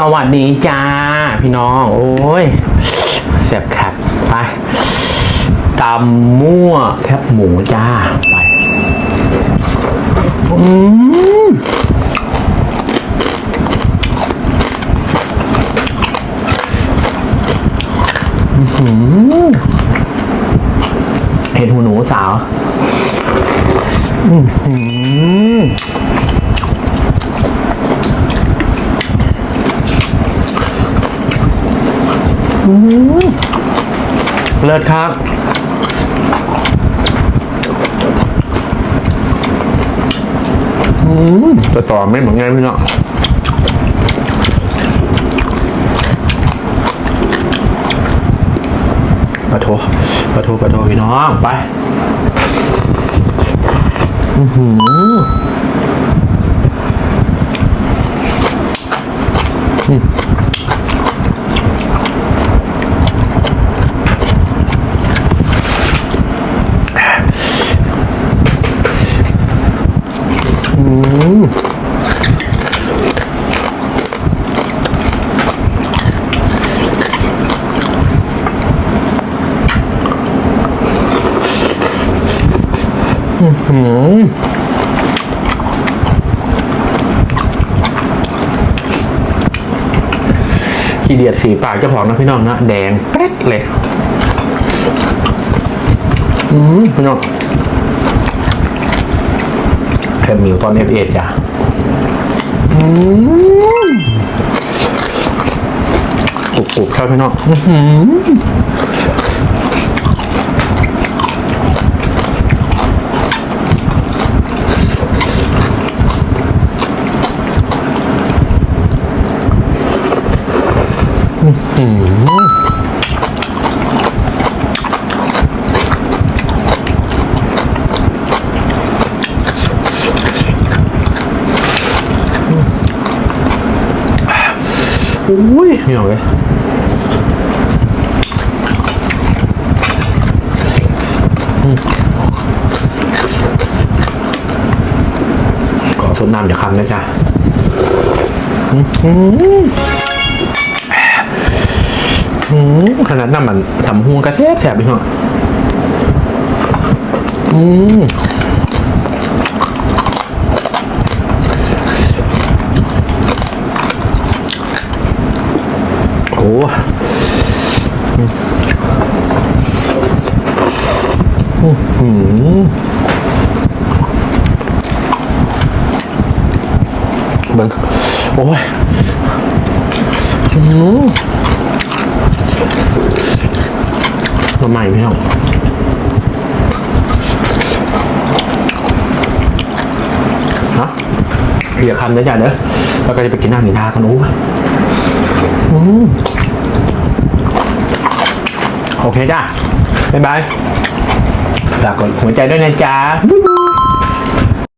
สวัสดีจ้า พี่น้อง โอ้ยเสียบขัดไปตำมั่วแคบหมูจ้า ไปอืมเห็ดหูหนูสาว อือหือ เลิศครับ อืมแต่ต่อไม่เหมือนไงพี่เนาะปะโทปะโทปะโทพี่น้องไป อือหือ หืมขีเดียดสีปากเจ้าของนะพี่น้องนะ แดงเป๊ดเลย อืมพี่น้อง แค่มิวตอนเอฟเอจ้ะอืมกรุบๆครับพี่น้องอื้อ ออุ้ยพี่น้องเลยขอสดน้ำเดี๋ยวคำนะจ๊ะขนาดน้ำมันทำหัวกระแทบแสบพี่น้องอืม โอ้อื้อหือเบิ่งโอ้ยอื้อหือมาใหม่พี่น้องฮะเดี๋ยวคำเด้อจ้ะเด้อแล้วก็จะไปกินน้ำหมีนากันโอ้ย โอเคจ้าบ๊ายบายฝากกดหัวใจด้วยนะจ๊ะ